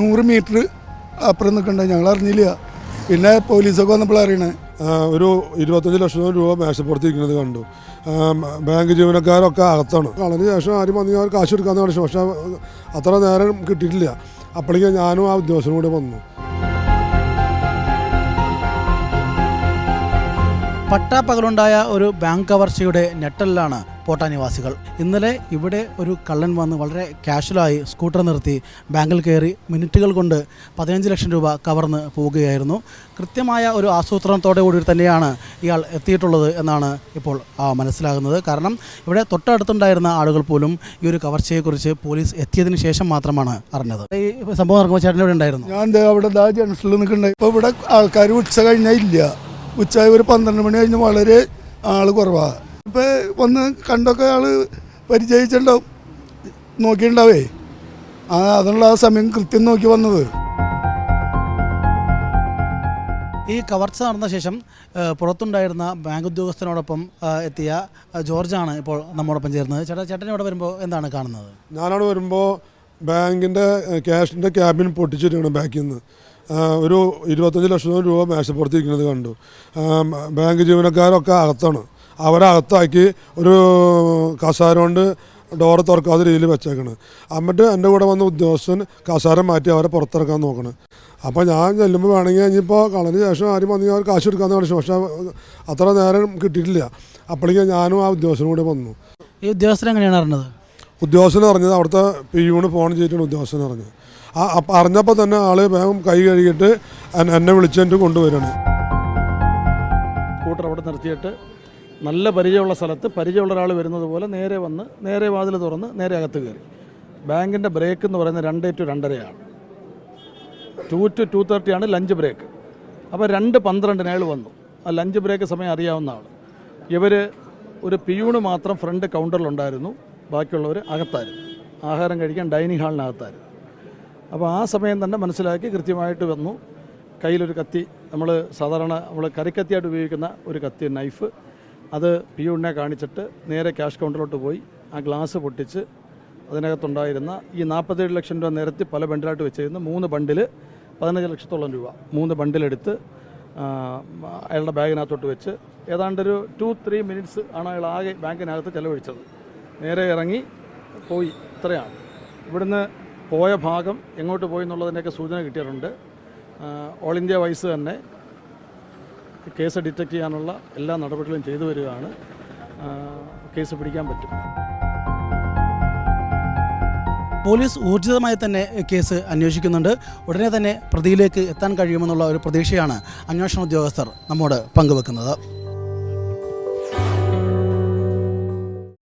നൂറ് മീറ്റർ അപ്പുറം നിൽക്കണ്ട ഞങ്ങൾ അറിഞ്ഞില്ല പിന്നെ പോലീസൊക്കെ വന്നപ്പോൾ അറിയണേ. ഒരു ഇരുപത്തഞ്ച് ലക്ഷം രൂപ മേശപ്പുറത്തിരിക്കുന്നത് കണ്ടു. ബാങ്ക് ജീവനക്കാരൊക്കെ അകത്താണ്. കളഞ്ഞ ശേഷം ആരും വന്ന് ഞാൻ കാശ് എടുക്കാമെന്ന് കാണിച്ചു പക്ഷേ അത്ര നേരം കിട്ടിയിട്ടില്ല. അപ്പോഴേക്കും ഞാനും ആ ഉദ്യോഗസ്ഥനും കൂടെ വന്നു. പട്ടാപ്പകലുണ്ടായ ഒരു ബാങ്ക് കവർച്ചയുടെ ഞെട്ടലിലാണ് പോട്ട നിവാസികൾ ഇന്നലെ ഇവിടെ ഒരു കള്ളൻ വന്ന് വളരെ കാഷ്വലായി സ്കൂട്ടർ നിർത്തി ബാങ്കിൽ കയറി മിനിറ്റുകൾ കൊണ്ട് പതിനഞ്ച് ലക്ഷം രൂപ കവർന്ന് പോവുകയായിരുന്നു. കൃത്യമായ ഒരു ആസൂത്രണത്തോടെ കൂടി തന്നെയാണ് ഇയാൾ എത്തിയിട്ടുള്ളത് എന്നാണ് ഇപ്പോൾ മനസ്സിലാകുന്നത്. കാരണം ഇവിടെ തൊട്ടടുത്തുണ്ടായിരുന്ന ആളുകൾ പോലും ഈ ഒരു കവർച്ചയെക്കുറിച്ച് പോലീസ് എത്തിയതിന് ശേഷം മാത്രമാണ് അറിഞ്ഞത്. ഈ സംഭവം ഇറങ്ങുമ്പോൾ ചേട്ടൻ ഇവിടെ ഉണ്ടായിരുന്നു? ഞാൻ അവിടെ ഇപ്പോൾ ഇവിടെ ആൾക്കാർ ഉച്ച കഴിഞ്ഞാൽ ഇല്ല. ഉച്ച ഒരു പന്ത്രണ്ട് മണി കഴിഞ്ഞ് വളരെ ആൾ കുറവാണ് ഇപ്പോൾ വന്ന് കണ്ടൊക്കെ ആൾ പരിചയിച്ചിട്ടുണ്ടാവും. നോക്കിയിട്ടുണ്ടാവേ. ആ അതിനുള്ള ആ സമയം കൃത്യം നോക്കി വന്നത്. ഈ കവർച്ച നടന്ന ശേഷം പുറത്തുണ്ടായിരുന്ന ബാങ്ക് ഉദ്യോഗസ്ഥനോടൊപ്പം എത്തിയ ജോർജാണ് ഇപ്പോൾ നമ്മോടൊപ്പം ചേർന്നത്. ചേട്ടാ ചേട്ടൻ ഇവിടെ വരുമ്പോൾ എന്താണ് കാണുന്നത്? ഞാനവിടെ വരുമ്പോൾ ബാങ്കിന്റെ ക്യാഷിന്റെ ക്യാബിൻ പൊട്ടിച്ചിട്ടാണ് ബാക്കിൽ നിന്ന്. ഒരു ഇരുപത്തഞ്ച് ലക്ഷം രൂപ മേശപ്പുറത്തിരിക്കുന്നത് കണ്ടു. ബാങ്ക് ജീവനക്കാരൊക്കെ അകത്താണ്. അവരകത്താക്കി ഒരു കസാര കൊണ്ട് ഡോറ് തുറക്കാത്ത രീതിയിൽ വെച്ചേക്കണ്. എന്നിട്ട് എന്റെ കൂടെ വന്ന ഉദ്യോഗസ്ഥൻ കസാര മാറ്റി അവരെ പുറത്തിറക്കാൻ നോക്കണം. അപ്പോൾ ഞാൻ ചെല്ലുമ്പോൾ വേണമെങ്കിൽ ഇനിയിപ്പോൾ കളഞ്ഞ ശേഷം ആരും വന്നെങ്കിൽ അവർ കാശ് എടുക്കാമെന്ന് പറഞ്ഞു. പക്ഷേ അത്ര നേരം കിട്ടിയിട്ടില്ല. അപ്പോഴേക്കും ഞാനും ആ ഉദ്യോഗസ്ഥനും കൂടെ വന്നു. ഈ ഉദ്യോഗസ്ഥൻ എങ്ങനെയാണ് അറിഞ്ഞത്? ഉദ്യോഗസ്ഥൻ അറിഞ്ഞത് അവിടുത്തെ പി യുവിന് ഫോൺ ചെയ്തിട്ടാണ് ഉദ്യോഗസ്ഥനെ അറിഞ്ഞത്. ആ അറിഞ്ഞപ്പോൾ തന്നെ ആൾ വേഗം കൈ കഴുകിയിട്ട് എന്നെ- വിളിച്ചിട്ട് കൊണ്ടുവരികയാണ്. സ്കൂട്ടർ അവിടെ നിർത്തിയിട്ട് നല്ല പരിചയമുള്ള സ്ഥലത്ത് പരിചയമുള്ള ഒരാൾ വരുന്നത് പോലെ നേരെ വന്ന് നേരെ വാതിൽ തുറന്ന് നേരെ അകത്ത് കയറി. ബാങ്കിന്റെ ബ്രേക്ക് എന്ന് പറയുന്നത് രണ്ട് ടു രണ്ടരയാണ്. ടു ടു ടു തേർട്ടിയാണ് ലഞ്ച് ബ്രേക്ക് അപ്പോൾ രണ്ട് പന്ത്രണ്ടിന് അയാൾ വന്നു. ആ ലഞ്ച് ബ്രേക്ക് സമയം അറിയാവുന്ന ആൾ ഇവർ ഒരു പിയൂണ് മാത്രം ഫ്രണ്ട് കൗണ്ടറിലുണ്ടായിരുന്നു ബാക്കിയുള്ളവർ അകത്തായിരുന്നു. ആഹാരം കഴിക്കാൻ ഡൈനിങ് ഹാളിനകത്തായിരുന്നു. അപ്പോൾ ആ സമയം തന്നെ മനസ്സിലാക്കി കൃത്യമായിട്ട് വന്നു. കയ്യിലൊരു കത്തി നമ്മൾ സാധാരണ നമ്മൾ കറിക്കത്തിയായിട്ട് ഉപയോഗിക്കുന്ന ഒരു കത്തി നൈഫ് അത് പിയൂണിനെ കാണിച്ചിട്ട് നേരെ ക്യാഷ് കൗണ്ടറിലോട്ട് പോയി. ആ ഗ്ലാസ് പൊട്ടിച്ച് അതിനകത്തുണ്ടായിരുന്ന ഈ നാൽപ്പത്തേഴ് ലക്ഷം രൂപ നിരത്തി പല ബണ്ടിലായിട്ട് വെച്ചിരുന്ന. മൂന്ന് ബണ്ടിൽ പതിനഞ്ച് ലക്ഷത്തോളം രൂപ. മൂന്ന് ബണ്ടിലെടുത്ത് അയാളുടെ ബാഗിനകത്തോട്ട് വെച്ച് ഏതാണ്ടൊരു ടു ത്രീ മിനിറ്റ്സ് ആണ് അയാൾ ആകെ ബാങ്കിനകത്ത് ചെലവഴിച്ചത്. നേരെ ഇറങ്ങി പോയി. ഇത്രയാണ്. ഇവിടുന്ന് പോയ ഭാഗം എങ്ങോട്ട് പോയി എന്നുള്ളതിന്റെയൊക്കെ സൂചന കിട്ടിയിട്ടുണ്ട്. ഓൾ ഇന്ത്യ വൈസ് തന്നെ കേസ് ഡിറ്റക്ട് ചെയ്യാനുള്ള എല്ലാ നടപടികളും ചെയ്തു വരികയാണ്. കേസ് പിടിക്കാൻ പറ്റും. പോലീസ് ഊർജിതമായി തന്നെ കേസ് അന്വേഷിക്കുന്നുണ്ട്. ഉടനെ തന്നെ പ്രതിയിലേക്ക് എത്താൻ കഴിയുമെന്നുള്ള ഒരു പ്രതീക്ഷയാണ് അന്വേഷണ ഉദ്യോഗസ്ഥർ നമ്മോട് പങ്കുവെക്കുന്നത്.